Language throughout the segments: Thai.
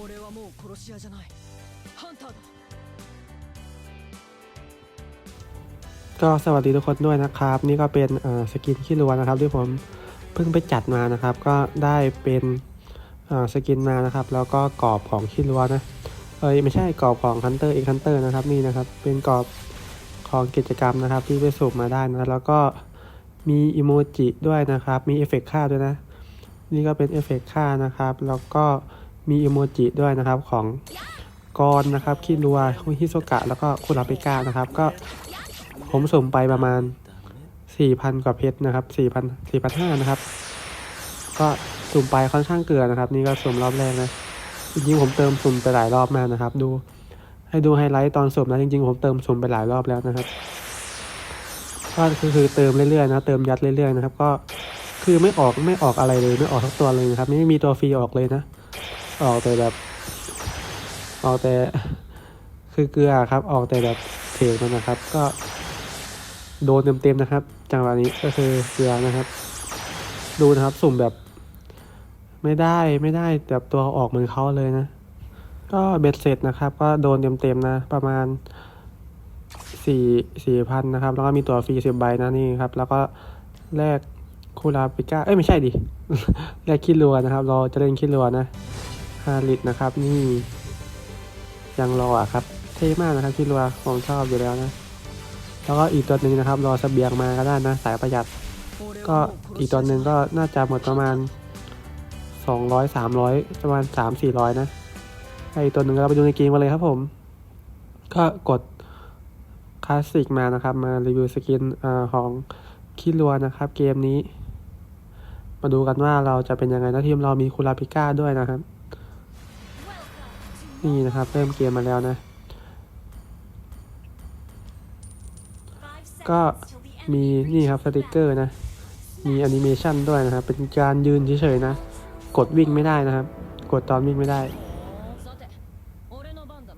俺はもう殺し屋じゃないハンターだ ก็สวัสดีทุกคนด้วยนะครับ นี่ก็เป็นเอ่อสกินขี้รัวนะครับ ที่ผมเพิ่งไปจัดมานะครับ ก็ได้เป็นเอ่อสกินมานะครับ แล้วก็กรอบของขี้รัวนะเอ้ยไม่ใช่กรอบของ Hunter x Hunter นะครับนี่นะครับ เป็นกรอบของกิจกรรมนะครับ ที่ไปสูบมาได้นะแล้วก็มีอิโมจิด้วยนะครับ มีเอฟเฟกต์ค่าด้วยนะ นี่ก็เป็นเอฟเฟกต์ค่านะครับ แล้วก็ มีอิโมจิด้วยนะครับของกรนนะครับขี้รัวฮิโซกะแล้วก็คุราเปกานะครับ ก็ผมสุ่มไปประมาณ 4,000 กว่าเพชรนะครับ4,000 4,500นะครับ ก็สุ่มไปค่อนข้างเกลือนะครับ นี่ก็สุ่มรอบแรกนะจริงๆผมเติมสุ่มไปหลายรอบมากนะครับ ดูให้ดูไฮไลท์ตอนสุ่มนะจริงๆผมเติมสุ่มไปหลายรอบแล้วนะครับก็คือคือเติมเรื่อยๆนะเติมยัดเรื่อยๆนะครับ ก็คือไม่ออกไม่ออกอะไรเลยไม่ออกทั้งตัวเลยนะครับ ไม่มีตัวฟรีออกเลยนะ ออกแต่แบบ ออกแต่คือเกลือครับ ออกแต่แบบเทรดมันนะครับ ก็โดนเต็มๆนะครับ จังหวะนี้ก็คือเกลือนะครับ ดูนะครับสุ่มแบบ ไม่ได้ไม่ได้แบบตัวออกเหมือนเขาเลยนะ ก็เบ็ดเสร็จนะครับ ก็โดนเต็มๆนะ ประมาณสี่สี่พันนะครับ แล้วก็มีตัวฟรีสิบใบนะนี่ครับ แล้วก็แลกคูราปิก้า เอ้ยไม่ใช่ดิ แลกคิดรัวนะครับ เราจะเล่นคิดรัวนะ ห้าลิตรนะครับ นี่ยังรออะครับ เท่มากนะครับคิดรัวผมชอบอยู่แล้วนะ แล้วก็อีกตัวหนึ่งนะครับ รอเสบียงมาก็ได้นะ สายประหยัด ก็อีกตัวหนึ่งก็น่าจะหมดประมาณสองร้อยสามร้อยประมาณสามสี่ร้อยนะไอตัวหนึ่งเราไปดูในเกมมาเลยครับผม ก็กดคลาสสิกมานะครับ มารีวิวสกินอของคิรัวนะครับ เกมนี้ มาดูกันว่าเราจะเป็นยังไงนะทีมเรามีคูราปิก้าด้วยนะครับ นี่นะครับ เริ่มเกมมาแล้วนะ ก็มีนี่ครับสติกเกอร์นะ มีแอนิเมชันด้วยนะครับ เป็นการยืนเฉยๆนะ กดวิ่งไม่ได้นะครับ กดตอนวิ่งไม่ได้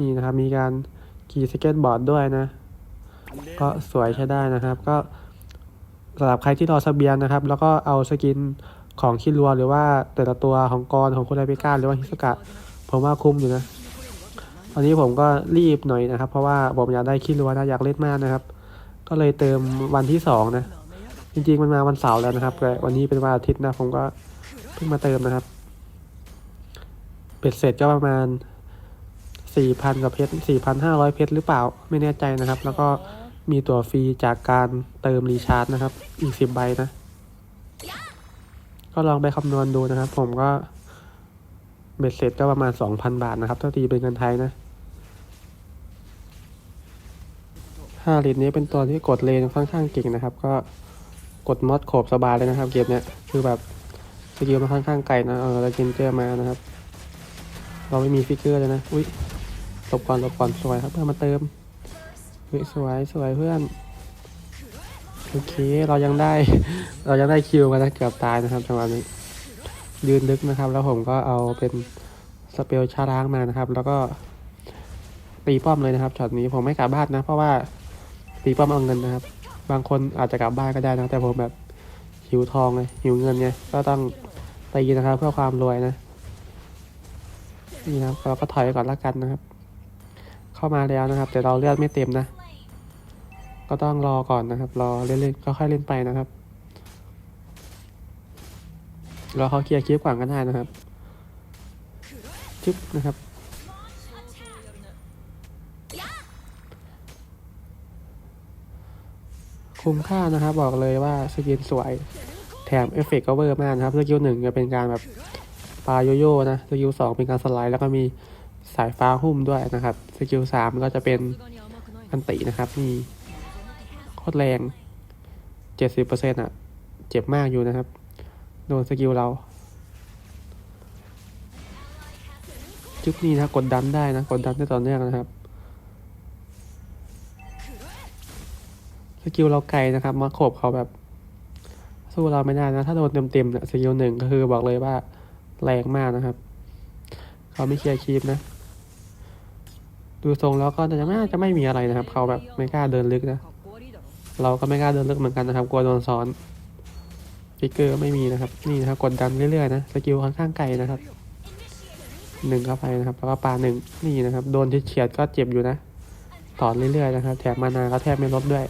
นี่นะครับ มีการขี่สเก็ตบอร์ดด้วยนะ ก็สวยใช้ได้นะครับ ก็สำหรับใครที่รอสเบียนนะครับ แล้วก็เอาสกินของคิรัวหรือว่าแต่ละตัวของกรของคุณไดเบก้าหรือว่าฮิสกะผมว่าคุ้มอยู่นะ ตอนนี้ผมก็รีบหน่อยนะครับ เพราะว่าผมอยากได้คิรัวนะอยากเล่นมากนะครับ ก็เลยเติมวันที่สองนะ จริงๆมันมาวันเสาร์แล้วนะครับแต่วันนี้เป็นวันอาทิตย์นะ ผมก็เพิ่งมาเติมนะครับเป็ดเสร็จก็ประมาณสี่พันกับเพชรสี่พันห้าร้อยเพชรหรือเปล่าไม่แน่ใจนะครับ แล้วก็มีตั๋วฟรีจากการเติมรีชาร์จนะครับ อีกสิบใบนะ ก็ลองไปคำนวณดูนะครับ ผมก็เบ็ดเสร็จก็ประมาณสองพันบาทนะครับถ้าตีเป็นเงินไทยนะ ห้าลิตรนี้เป็นตัวที่กดเลนค่อนข้างเก่งนะครับ ก็กดมอดโขบสบายเลยนะครับ เกมเนี้ยคือแบบสกิลมันค่อนข้างไกลนะเออแล้วเกมเจอมานะครับ เราไม่มีฟิกเกอร์เลยนะ อุ้ยหลบก่อนหลบก่อนสวยครับเพื่อนมาเติมเฮ้ยสวยสวยเพื่อนโอเคเรายังได้ เรายังได้คิวมานะเกือบตายนะครับจังหวะนี้ยืนลึกนะครับ แล้วผมก็เอาเป็นสเปลชาล้างมานะครับ แล้วก็ตีป้อมเลยนะครับช็อตนี้ผมไม่กลับบ้านนะ เพราะว่า ตีป้อมเอาเงินนะครับ บางคนอาจจะกลับบ้านก็ได้นะ แต่ผมแบบหิวทองเลยหิวเงินไงก็ต้องตีนะครับ เพื่อความรวยนะนี่นะครับเราก็ถอยไปก่อนละกันนะครับ เข้ามาแล้วนะครับ แต่เราเลือดไม่เต็มนะ ก็ต้องรอก่อนนะครับ รอเล่นๆก็ค่อยเล่นไปนะครับรอเขาเคลียร์คลิปก่อนก็ได้นะครับจึ๊บนะครับ คุ้มค่านะครับ บอกเลยว่าสกินสวย แถมเอฟเฟกต์ก็เวอร์มากนะครับสกิลหนึ่งจะเป็นการแบบปลาโยโย่นะสกิลสองเป็นการสไลด์แล้วก็มีสายฟ้าหุ้มด้วยนะครับสกิลสามก็จะเป็นอันตินะครับมีโคตรแรงเจ็ดสิบเปอร์เซ็นต์อะ เจ็บมากอยู่นะครับ โดนสกิลเราจุดนี้นะกดดันได้นะ กดดันได้ตอนแรกนะครับ สกิลเราไกลนะครับมาขบเขาแบบ สู้เราไม่ได้นะ ถ้าโดนเต็มๆเนี่ยสกิลหนึ่งก็คือบอกเลยว่าแรงมากนะครับ เขาไม่เคลียร์คีปนะ ดูทรงแล้วก็จะไม่จะไม่มีอะไรนะครับ เขาแบบไม่กล้าเดินลึกนะ เราก็ไม่กล้าเดินลึกเหมือนกันนะครับ กลัวโดนซ้อนฟิกเกอร์ไม่มีนะครับ นี่นะครับกดดันเรื่อยๆนะสกิลค่อนข้างไกลนะครับหนึ่งเข้าไปนะครับแล้วก็ปลาหนึ่งนี่นะครับ โดนเฉียดก็เจ็บอยู่นะต่อเรื่อยๆนะครับ แถมมานานก็แทบไม่ลดด้วย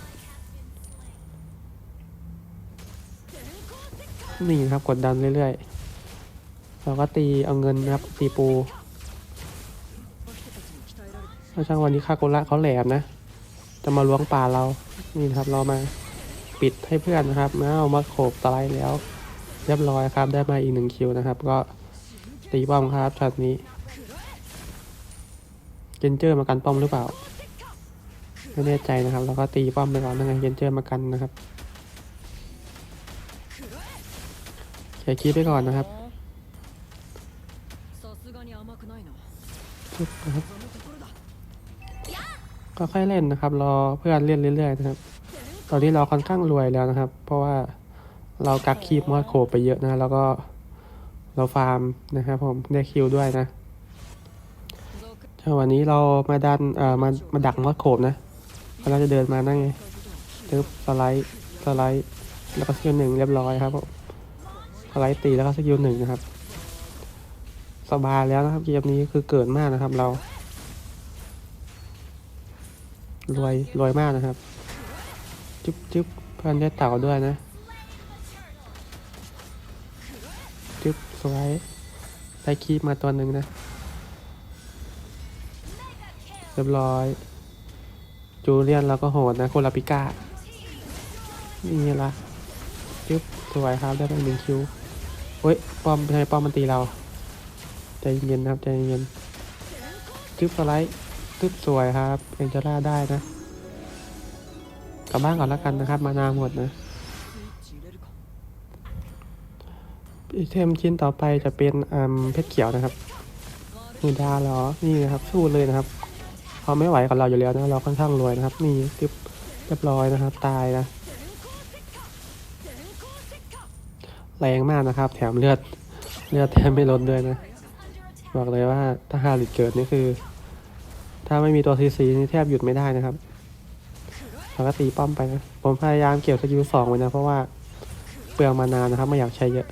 นี่นะครับกดดันเรื่อยๆเราก็ตีเอาเงินนะครับตีปูถ้าช่างวันนี้คาโกระเขาแหลมนะ จะมาล้วงป่าเรา นี่นะครับเรามาปิดให้เพื่อนนะครับเอามาโขบสไลแล้ว เรียบร้อยครับได้มาอีกหนึ่งคิวนะครับ ก็ตีป้อมครับช็อตนี้เจนเจอร์มากันป้อมหรือเปล่าไม่แน่ใจนะครับ แล้วก็ตีป้อมไปก่อนนั่นไงเจนเจอร์มากันนะครับ สียคีไปก่อนนะครับก็ค่อยเล่นนะครับ รอเพื่อนเล่นเรื่อยๆนะครับ ตอนนี้เราค่อนข้างรวยแล้วนะครับ เพราะว่าเรากักคีบมอดโคไปเยอะนะ แล้วก็เราฟาร์มนะครับผมได้คิวด้วยนะวันนี้เรามาดันเอ่อมามาดักมอดโขบนะเราจะเดินมานั่งไงตึ๊บสไลด์สไลด์แล้วก็เที่หนึ่งเรียบร้อยครับผม ไลด์ตีแล้วก็สกิลหนึ่งนะครับ สบายแล้วนะครับเกมนี้คือเกิดมากนะครับเรา รวยรวยมากนะครับ จุ๊บจุ๊บเพื่อนได้เต่าด้วยนะ จุ๊บสวยได้คีบมาตัวหนึ่งนะ เรียบร้อย จูเลียนเราก็โหดนะโคลาปิก้านี่ละจุ๊บสวยครับ ได้ไปหนึ่งคิว เฮ้ยป้อมทำไมป้อมมันตีเราใจเย็นนะครับใจเย็นจึ๊บสไลด์ตึ๊บสวยครับเองจะล่าได้นะกลับบ้านก่อนแล้วกันนะครับ มานาหมดนะอีเทมชิ้นต่อไปจะเป็นเพชรเขียวนะครับนี่ดาเหรอนี่นะครับ สู้เลยนะครับพอไม่ไหวกับเราอยู่แล้วนะ เราค่อนข้างรวยนะครับ นี่ตึ๊บเรียบร้อยนะครับ ตายนะ แรงมากนะครับ แถมเลือดเลือดแทบไม่ลดด้วยนะ บอกเลยว่าถ้าฮาริดเกิดนี่คือ ถ้าไม่มีตัวซีซีนี่แทบหยุดไม่ได้นะครับเราก็ตีป้อมไปนะ ผมพยายามเกี่ยวสกิลสองไว้นะ เพราะว่าเปลืองมานานนะครับไม่อยากใช้เยอะ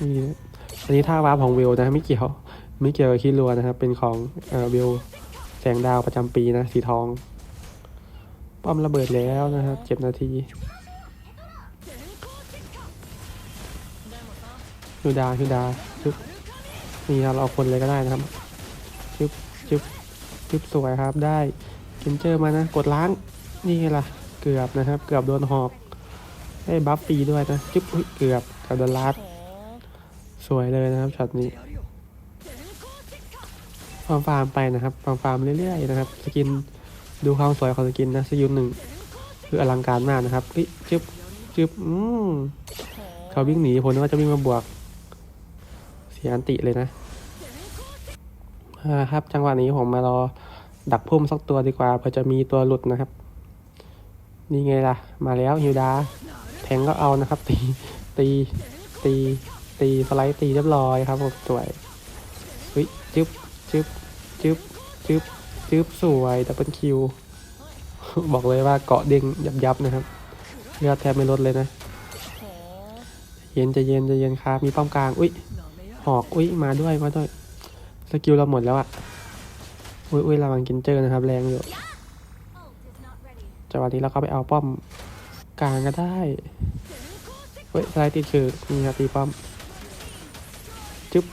นี่อันนี้ท่าวาร์ปของวิวนะไม่เกี่ยวไม่เกี่ยวกับคิรัวนะครับ เป็นของเอ่อวิวแสงดาวประจำปีนะสีทอง ป้อมระเบิดแล้วนะครับเจ็ดนาที ฮิวดาฮิวดาชึบนี่ครับเราเอาคนเลยก็ได้นะครับชึบชึบชึบสวยครับ ได้เคนเจอมานะ กดล้าง นี่ไงล่ะ เกือบนะครับ เกือบโดนหอก ได้บัฟฟรีด้วยนะชึบเกือบกับโดนลัดสวยเลยนะครับช็อตนี้ฟาร์มฟาร์มไปนะครับฟาร์มฟาร์มเรื่อยๆนะครับ สกินดูความสวยของสกินนะสกินหนึ่งคืออลังการมากนะครับเฮ้ยจึ๊บจึ๊บอืมเขาวิ่งหนีผลน่าจะวิ่งมาบวก เสียอันติเลยนะครับจังหวะนี้ผมมารอดักพุ่มสักตัวดีกว่าเพื่อจะมีตัวหลุดนะครับ นี่ไงล่ะ มาแล้วฮิวดา แทงก็เอานะครับ ตีตีตีตีสไลด์ตีเรียบร้อยครับผมสวยวิจึ๊บจึ๊บจึ๊บจึ๊บจึ๊บสวยดับเบิลคิวบอกเลยว่าเกาะเด้งยับยับนะครับเลือดแทบไม่ลดเลยนะ เย็นจะเย็นจะเย็นครับ มีป้อมกลาง อุ้ย อกอุ้ยมาด้วยมาด้วยสกิลเราหมดแล้วอะอุ้ยอุ้ยระวังกินเจอนะครับ แรงอยู่จังหวะนี้เราก็ไปเอาป้อมกลางก็ได้เฮ้ยสไลด์ติดคือนี่ครับตีป้อมจึ๊บ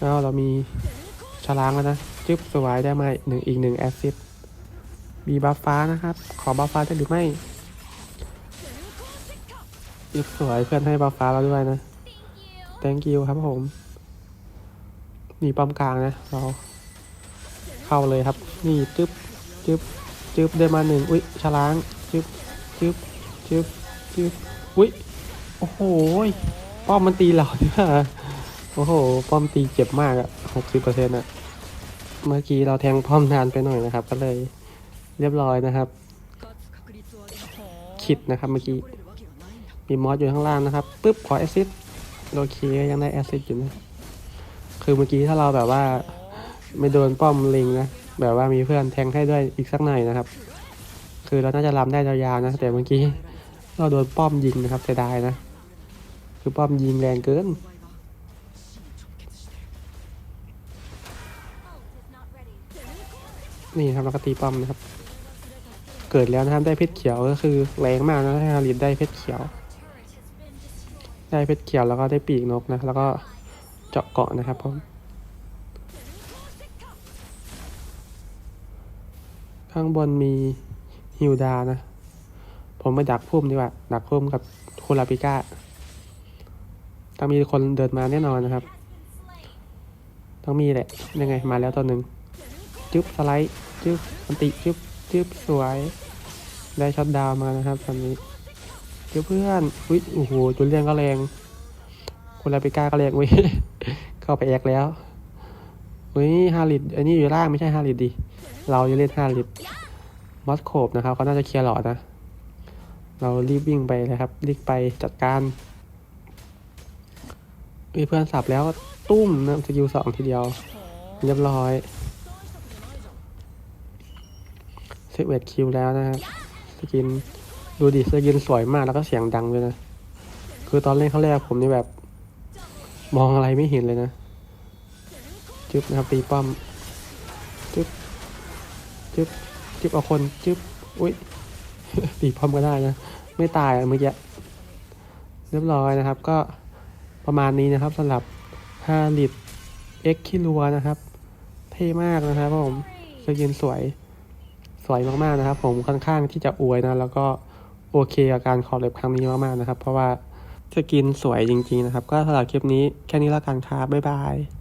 แล้วเรามีฉลางแล้วนะจึ๊บสวายได้ไหมหนึ่งอีกหนึ่งแอซิดมีบัฟฟ้านะครับ ขอบัฟฟ้าได้หรือไม่ ยิ้มสวยเพื่อนให้บัาฟ้าเราด้วยนะ thank you ครับผม มีป้อมกลางนะ เรา เข้าเลยครับ นี่จึ๊บจึ๊บจึ๊บได้มาหนึ่งอุ้ยฉลางจึ๊บจึ๊บจึ๊บจึ๊บอุ้ยโอ้โหป้อมมันตีเราดิว่าโอ้โห ป้อมตีเจ็บมากอะหกสิบเปอร์เซ็นต์อะเมื่อกี้เราแทงป้อมนานไปหน่อยนะครับ ก็เลยเรียบร้อยนะครับ คิดนะครับเมื่อกี้ มีมอสอยู่ข้างล่างนะครับปุ๊บขอแอซิดโอเคยังได้แอซิดอยู่นะคือเมื่อกี้ถ้าเราแบบว่าไม่โดนป้อมลิงนะแบบว่ามีเพื่อนแทงให้ด้วยอีกสักหน่อยนะครับ คือเราน่าจะรำได้ยาวๆนะแต่เมื่อกี้เราโดนป้อมยิงนะครับเสียดายนะ คือป้อมยิงแรงเกินนี่ครับแล้วก็ตีป้อมนะครับ เกิดแล้วนะครับได้เพชรเขียวก็คือแรงมากนะฮาริดได้เพชรเขียว ได้เพชรเขียวแล้วก็ได้ปีกนกนะ แล้วก็เจาะเกาะนะครับผมข้างบนมีฮิวดานะ ผมไปดักพุ่มดีกว่า ดักพุ่มกับคูลาปิก้าต้องมีคนเดินมาแน่นอนนะครับ ต้องมีแหละ ยังไงมาแล้วตัวหนึ่งจึ๊บสไลด์จึ๊บอันติจึ๊บจึ๊บสวย ได้ช็อตดาวมานะครับตอนนี้ จึ๊บเพื่อนอุ้ยโอ้โหจุดเลียนก็แรงคุณลาปิก้าก็แรงเว้ยเข้าไปแอกแล้วอุ้ยฮาริดอันนี้อยู่ล่างไม่ใช่ฮาริดดิเราจะเล่นฮาริดมอสโคบนะครับเขาน่าจะเคลียร์หลอดนะ เรารีบวิ่งไปเลยครับรีบไปจัดการมีเพื่อนสับแล้วตุ้มนะสกิลสองทีเดียว เรียบร้อยเซเวตคิวแล้วนะครับสกิน ดูดิสกินสวยมากแล้วก็เสียงดังเลยนะ คือตอนเล่นครั้งแรกผมนี่แบบ มองอะไรไม่เห็นเลยนะจึ๊บนะครับตีป้อมจึ๊บจึ๊บจึ๊บเอาคนจึ๊บอุ้ยตีป้อมก็ได้นะ ไม่ตายเมื่อกี้เรียบร้อยนะครับ ก็ประมาณนี้นะครับสำหรับฮาลิดเอ็กคิลัวนะครับ เท่มากนะครับผมสกินสวยสวยมากๆนะครับ ผมค่อนข้างที่จะอวยนะแล้วก็ โอเคกับการขอเล็บครั้งนี้มากๆนะครับ เพราะว่าสกินสวยจริงๆนะครับ ก็สำหรับคลิปนี้แค่นี้แล้วกันครับบ๊ายบาย